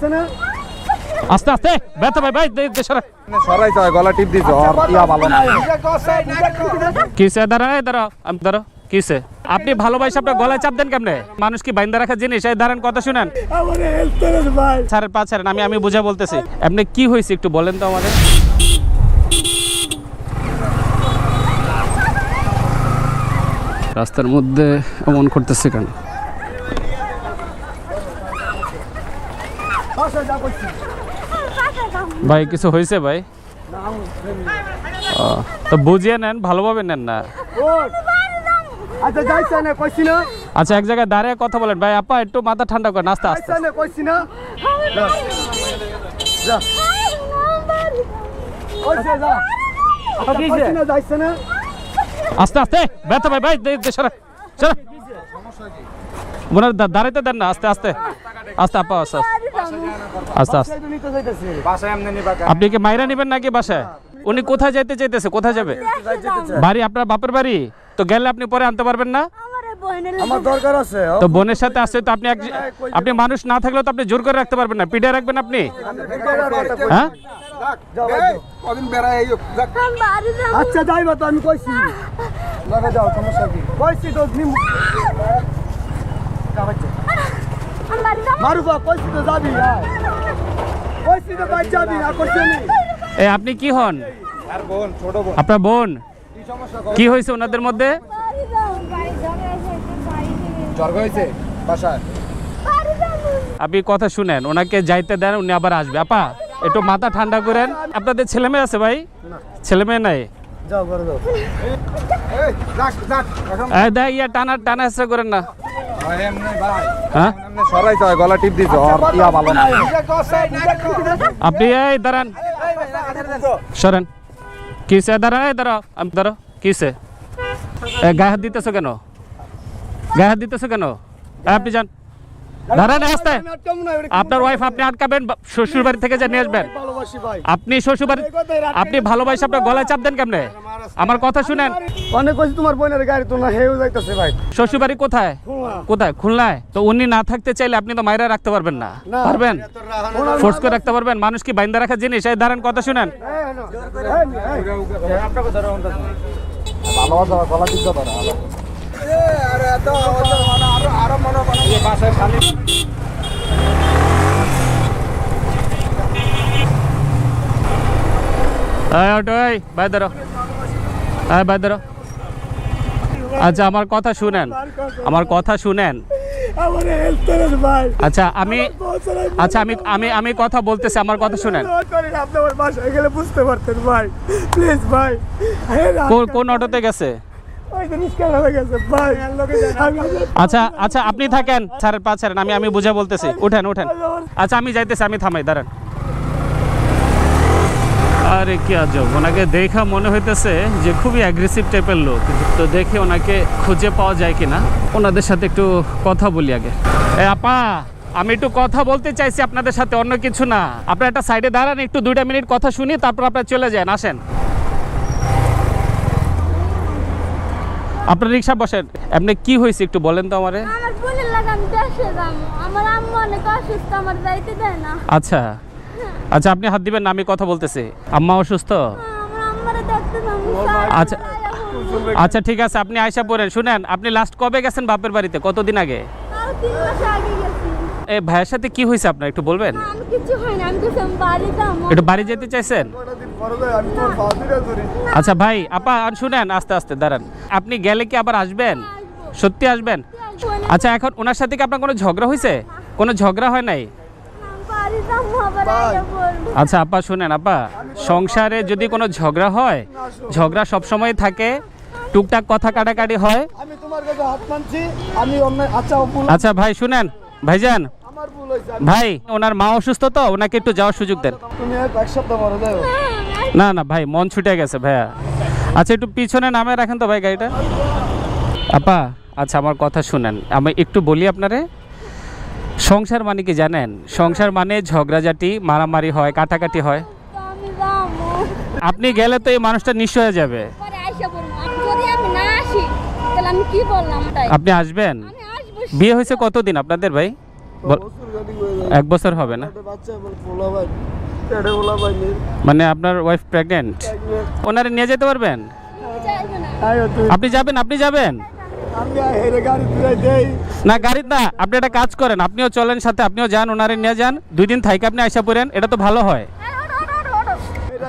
যাচ্ছে না? আস্তে আস্তে ব্যথা ভাই ভাই দে- দে সরা। সরাইতে হয় গলা টিপ দিছে আর ইয়া ভালো না। কিসে? দাঁড়া এই দাঁড়া আমি দাঁড়া কিসে? আপনি ভালোবাসে আপনার গলায় চাপ দেন কেমনে? মানুষ কি বাইন্দা রাখার জিনিস? এই দাঁড়ান কথা শুনেন। ছাড়েন পা ছাড়েন আমি আমি বুঝা বলতেছি। আপনি কি হয়েছে একটু বলেন তো আমাদের? রাস্তার মধ্যে এমন করতেছে কেন বাসা যা করছি ভাই কিছু হয়েছে ভাই? তো বুঝিয়ে নেন ভালোভাবে নেন না। আচ্ছা না? আচ্ছা এক জায়গায় দাঁড়িয়ে কথা বলেন। ভাই আপা একটু মাথা ঠান্ডা করেন আস্তে আস্তে। আচ্ছা, আস্তে আস্তে ব্যথা ভাই ভাই সরা দাঁড়াইতে দেন না আস্তে আস্তে। আস্তে আপা আস্তে আস্তে। এমনি নিবা আপনি কি মাইরা নেবেন নাকি বাসায়? উনি কোথায় যাইতে চাইতেছে? কোথায় যাবে? বাড়ি আপনার বাপের বাড়ি? তো গেলে আপনি পরে আনতে পারবেন না? আমার দরকার আছে তো বোনের সাথে আসছে তো আপনি এক আপনি মানুষ না থাকলেও তো আপনি জোর করে রাখতে পারবেন না। পিঠে রাখবেন আপনি? হ্যাঁ? আচ্ছা যাইবা তো আমি কইছি। যাও সমস্যা কি? কইছি তো নিম কইছি তো যাবি? আয়। কইছি তো ভাই যাবি? না করছি এ আপনি কি হন? আর বোন ছোট বোন। আপনার বোন? কি হয়েছে ওনাদের মধ্যে? জ্বর হয়েছে বাসায়? আপনি কথা শুনেন ওনাকে যাইতে দেন উনি আবার আসবে। আপা একটু মাথা ঠান্ডা করেন। আপনাদের ছেলে মেয়ে আছে ভাই? ছেলে মেয়ে নাই? যাও করে দাও এই যাক যাক এই দেখ ইয়া টানা টানা করেন না। হ্যাঁ? আপনি সরেন। কিসে? কিসে? গায়ে হাত দিতেছো কেন? গায়ে হাত দিতেছো কেন? আপনি যান। আপনার ওয়াইফ আপনি আটকাবেন শ্বশুর বাড়ি থেকে যা নিয়ে আসবেন। আপনি শ্বশুর বাড়ি আপনি ভালোবাসে আপনার গলায় চাপ দেন কেমনে? আমার কথা শুনেন। অনেক কইছি তোমার বোনের গাড়ি তো না হেউ যাইতাছে ভাই। শ্বশুর বাড়ি কোথায় কোথায়? খুলনায়? তো উনি না থাকতে চাইলে আপনি তো মায়েরা রাখতে পারবেন না। পারবেন? ফোর্স করে রাখতে পারবেন? মানুষ কি বাইন্দা রাখার জিনিস? এই দাঁড়ান কথা শুনেন। বাই ধরো এই বাই ধরো আচ্ছা আমার কথা শুনেন। আমার কথা শুনেন। ভাই। আচ্ছা আমি আচ্ছা আমি আমি আমি কথা বলতেছি আমার কথা শুনেন। বুঝতে পারতেন ভাই। প্লিজ ভাই। কোন- কোন অটোতে গেছে? হয়ে ভাই। আচ্ছা আচ্ছা আপনি থাকেন। ছাড়েন পা ছাড়েন আমি আমি বুঝে বলতেছি। উঠেন উঠেন। আচ্ছা আমি যাইতেছি আমি থামাই দাঁড়ান। আরে কি আজব। ওনাকে দেখা মনে হইতেছে যে খুবই অ্যাগ্রেসিভ টাইপের লোক। তো দেখে ওনাকে খুঁজে পাওয়া যায় কিনা ওনাদের সাথে একটু কথা বলি আগে। এ আপা আমি একটু কথা বলতে চাইছি আপনাদের সাথে অন্য কিছু না। আপনার একটা সাইডে দাঁড়ান একটু দুইটা মিনিট কথা শুনি তারপর আপনারা চলে যান আসেন। আপনার রিক্সা বসেন। আপনি কি হয়েছে একটু বলেন তো আমারে। আমার বোনের লাগে আমি দেশে যাব। আমার আম্মু অনেক অসুস্থ আমার যাইতে দেয় না। আচ্ছা। আচ্ছা আপনি হাত দিবেন আমি কথা বলতেছি। আম্মা অসুস্থ? আচ্ছা আচ্ছা ঠিক আছে, আপনি আয়সা পড়েন, শুনেন, আপনি লাস্ট কবে গেছেন বাপের বাড়িতে? কতদিন আগে? এই ভাইয়ের সাথে কি হয়েছে আপনার, একটু বলবেন? একটু বাড়ি যেতে চাইছেন? আচ্ছা ভাই, আপা শুনেন, আস্তে আস্তে, দাঁড়ান। আপনি গেলে কি আবার আসবেন? সত্যি আসবেন? আচ্ছা এখন ওনার সাথে কি আপনার কোনো ঝগড়া হয়েছে? কোনো ঝগড়া হয় নাই বাড়ি যাব আবার আগে বলব আচ্ছা আপা শুনেন আপা সংসারে যদি কোনো ঝগড়া হয় ঝগড়া সবসময় থাকে টুকটাক কথা কাটাকাটি হয়। আমি তোমার কাছে হাত মানছি আমি অন্য আচ্ছা আচ্ছা ভাই শুনেন ভাইজান। আমার ভুল হয়েছে ভাই ওনার মা অসুস্থ তো ওনাকে একটু যাওয়ার সুযোগ দেন। না না। ভাই মন ছুটে গেছে ভাইয়া। আচ্ছা একটু পিছনে নামে রাখেন তো ভাই গাড়িটা। আপা আচ্ছা আমার কথা শুনেন। আমি একটু বলি আপনারে সংসার মানে কি জানেন? সংসার মানে ঝগড়াঝাটি, মারামারি হয়, কাটাকাটি হয়। আপনি গেলে তো এই মানুষটা নিঃস্ব হয়ে যাবে। আপনি আসবেন? বিয়ে হয়েছে কতদিন আপনাদের ভাই। এক বছর হবে না। মানে আপনার ওয়াইফ প্রেগনেন্ট ওনারে নিয়ে যেতে পারবেন? আপনি যাবেন আপনি যাবেন? হেরে গাড়ি না না, আপনি একটা কাজ করেন, আপনিও চলেন সাথে, আপনিও যান, ওনারে নিয়ে যান, দুই দিন থাইকে আপনি আইসা পড়েন, এটা তো ভালো হয় এই, ওঠো, ওঠো, ওঠো, ওঠো। এটা আমি গাড়ি তুই দেই দেইয়া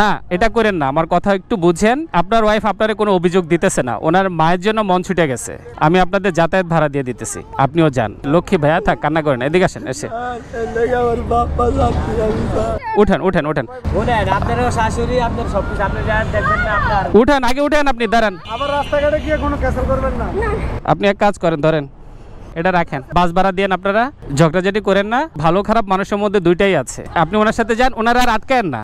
না এটা করেন না। আমার কথা একটু বুঝেন। আপনার ওয়াইফ আপনারে কোনো অভিযোগ দিতেছে না। ওনার মায়ের জন্য মন ছুটে গেছে। আমি আপনাদের যাতায়াত ভাড়া দিয়ে দিতেছি। আপনিও যান। লক্ষ্মী ভাইয়া থাক কান্না করেন এদিকে আসেন এসে। উঠেন উঠেন উঠেন। আপনারও শাশুড়ি আপনার সব কিছু আপনি দেখবেন না আপনার। উঠেন আগে উঠেন আপনি দাঁড়ান। আবার রাস্তাঘাটে গিয়ে কোনো করবেন না। আপনি এক কাজ করেন ধরেন। এটা রাখেন। বাস ভাড়া দিয়ে আপনারা ঝগড়াঝাটি করেন না। ভালো খারাপ মানুষের মধ্যে দুইটাই আছে। আপনি ওনার সাথে যান ওনারা আর আটকায়েন না।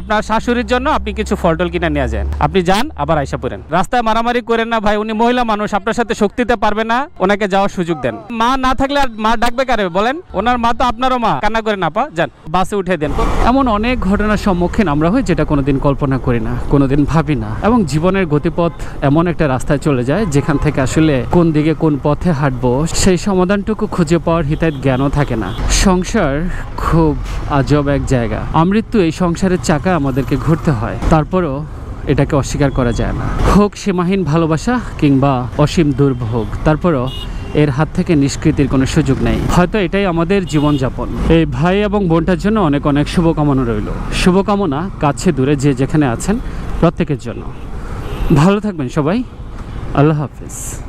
আপনার শাশুড়ির জন্য আপনি কিছু ফলটল কিনে নিয়ে যান। আপনি যান আবার আইসা পড়েন। রাস্তায় মারামারি করেন না ভাই উনি মহিলা মানুষ আপনার সাথে শক্তিতে পারবে না ওনাকে যাওয়ার সুযোগ দেন। মা না থাকলে আর মা ডাকবে কারে? বলেন ওনার মা তো আপনারও মা। কান্না করে না পা যান বাসে উঠে দেন। এমন অনেক ঘটনার সম্মুখীন আমরা হই যেটা কোনোদিন কল্পনা করি না কোনোদিন ভাবি না। এবং জীবনের গতিপথ এমন একটা রাস্তায় চলে যায় যেখান থেকে আসলে কোন দিকে কোন পথে হাঁটবো, সেই সমাধানটুকু খুঁজে পাওয়ার হিতায় জ্ঞানও থাকে না। সংসার খুব আজব এক জায়গা। আমৃত্যু এই সংসারের চাকা আমাদেরকে ঘুরতে হয়। তারপরও এটাকে অস্বীকার করা যায় না। হোক সীমাহীন ভালোবাসা কিংবা অসীম দুর্ভোগ, তারপরও এর হাত থেকে নিষ্কৃতির কোনো সুযোগ নেই। হয়তো এটাই আমাদের জীবনযাপন। এই ভাই এবং বোনটার জন্য অনেক অনেক শুভকামনা রইল। শুভকামনা কাছে দূরে যে যেখানে আছেন প্রত্যেকের জন্য। ভালো থাকবেন সবাই। আল্লাহ হাফিজ।